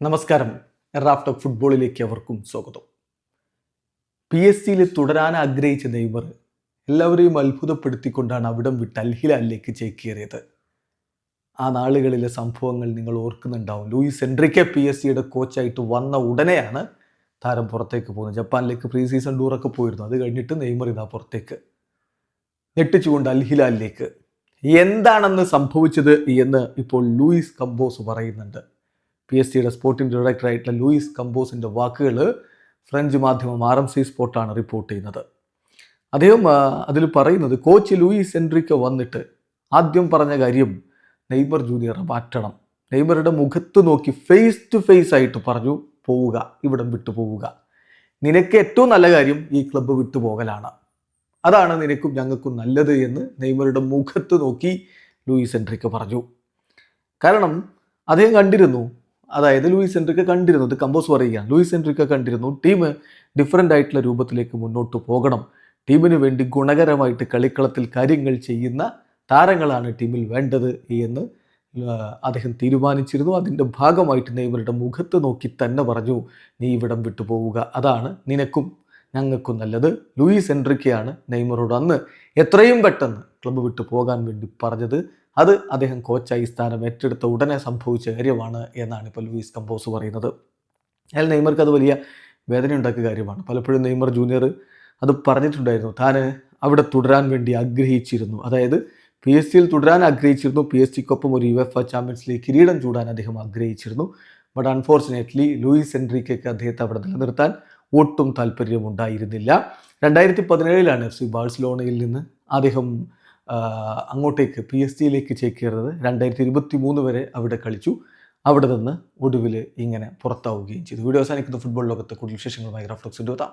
നമസ്കാരം. Raft of ഫുട്ബോളിലേക്ക് അവർക്കും സ്വാഗതം. പി എസ് സിയിൽ തുടരാൻ ആഗ്രഹിച്ച നെയ്മർ എല്ലാവരെയും അത്ഭുതപ്പെടുത്തിക്കൊണ്ടാണ് അവിടം വിട്ട് അൽഹിലാലിലേക്ക് ചേക്കേറിയത്. ആ നാളുകളിലെ സംഭവങ്ങൾ നിങ്ങൾ ഓർക്കുന്നുണ്ടാവും. ലൂയിസ് എൻട്രിക്കെ പി എസ് സിയുടെ കോച്ചായിട്ട് വന്ന ഉടനെയാണ് താരം പുറത്തേക്ക് പോകുന്നത്. ജപ്പാനിലേക്ക് പ്രീ സീസൺ ടൂറൊക്കെ പോയിരുന്നു. അത് കഴിഞ്ഞിട്ട് നെയ്മർ ഇതാ പുറത്തേക്ക് ഞെട്ടിച്ചുകൊണ്ട് അൽഹിലാലിലേക്ക്. എന്താണെന്ന് സംഭവിച്ചത് എന്ന് ഇപ്പോൾ ലൂയിസ് കമ്പോസ് പറയുന്നുണ്ട്. പി എസ് സിയുടെ സ്പോർട്ടിംഗ് ഡയറക്ടറായിട്ടുള്ള ലൂയിസ് കമ്പോസിന്റെ വാക്കുകൾ ഫ്രഞ്ച് മാധ്യമം ആർ എം സി സ്പോർട്ടാണ് റിപ്പോർട്ട് ചെയ്യുന്നത്. അദ്ദേഹം അതിൽ പറയുന്നത് കോച്ച് ലൂയിസ് എൻട്രിക്ക് വന്നിട്ട് ആദ്യം പറഞ്ഞ കാര്യം നെയ്മർ ജൂനിയറെ മാറ്റണം. നെയ്മറുടെ മുഖത്ത് നോക്കി ഫേസ് ടു ഫേസ് ആയിട്ട് പറഞ്ഞു പോവുക ഇവിടം വിട്ടു പോവുക. നിനക്ക് ഏറ്റവും നല്ല കാര്യം ഈ ക്ലബ്ബ് വിട്ടുപോകലാണ് അതാണ് നിനക്കും ഞങ്ങൾക്കും നല്ലത് എന്ന് നെയ്മറുടെ മുഖത്ത് നോക്കി ലൂയിസ് എൻട്രിക്ക് പറഞ്ഞു. കാരണം അദ്ദേഹം കണ്ടിരുന്നു അതായത് ലൂയിസ് എൻട്രിക്ക കണ്ടിരുന്നു. ഇത് കമ്പോസ് പറയുകയാണ് ലൂയിസ് എൻട്രിക്ക കണ്ടിരുന്നു. ടീം ഡിഫറന്റ് ആയിട്ടുള്ള രൂപത്തിലേക്ക് മുന്നോട്ട് പോകണം. ടീമിന് വേണ്ടി ഗുണകരമായിട്ട് കളിക്കളത്തിൽ കാര്യങ്ങൾ ചെയ്യുന്ന താരങ്ങളാണ് ടീമിൽ വേണ്ടത് എന്ന് അദ്ദേഹം തീരുമാനിച്ചിരുന്നു. അതിന്റെ ഭാഗമായിട്ട് നെയ്മറുടെ മുഖത്ത് നോക്കി തന്നെ പറഞ്ഞു നീ ഇവിടം വിട്ടു പോവുക അതാണ് നിനക്കും ഞങ്ങൾക്കും നല്ലത്. ലൂയിസ് എൻട്രിക്കയാണ് നെയ്മറോട് അന്ന് എത്രയും പെട്ടെന്ന് ക്ലബ്ബ് വിട്ടു പോകാൻ വേണ്ടി പറഞ്ഞത്. അത് അദ്ദേഹം കോച്ചായി സ്ഥാനം ഏറ്റെടുത്ത ഉടനെ സംഭവിച്ച കാര്യമാണ് എന്നാണ് ഇപ്പോൾ ലൂയിസ് കമ്പോസ് പറയുന്നത്. അയാൾ നെയ്മർക്ക് അത് വലിയ വേദനയുണ്ടാക്കിയ കാര്യമാണ്. പലപ്പോഴും നെയ്മർ ജൂനിയർ അത് പറഞ്ഞിട്ടുണ്ടായിരുന്നു. താൻ അവിടെ തുടരാൻ വേണ്ടി ആഗ്രഹിച്ചിരുന്നു. അതായത് പി എസ് സിയിൽ തുടരാൻ ആഗ്രഹിച്ചിരുന്നു. പി എസ് സിക്കൊപ്പം ഒരു യു എഫ് ചാമ്പ്യൻസ് ലീഗ് കിരീടം ചൂടാൻ അദ്ദേഹം ആഗ്രഹിച്ചിരുന്നു. ബട്ട് അൺഫോർച്ചുനേറ്റ്ലി ലൂയിസ് എൻട്രിക്കൊക്കെ അദ്ദേഹത്തെ അവിടെ നിലനിർത്താൻ ഒട്ടും താല്പര്യമുണ്ടായിരുന്നില്ല. രണ്ടായിരത്തി പതിനേഴിലാണ് എഫ് സി ബാഴ്സലോണയിൽ നിന്ന് അദ്ദേഹം അങ്ങോട്ടേക്ക് പി എസ് ജിയിലേക്ക് ചേക്കേറുന്നത്. രണ്ടായിരത്തി ഇരുപത്തി മൂന്ന് വരെ അവിടെ കളിച്ചു. അവിടെ നിന്ന് ഒടുവിൽ ഇങ്ങനെ പുറത്താവുകയും ചെയ്തു. വീഡിയോ അവസാനിക്കുന്ന. ഫുട്ബോൾ ലോകത്തെ കൂടുതൽ വിശേഷങ്ങളുമായി റഫ്ലക്സ് എത്താം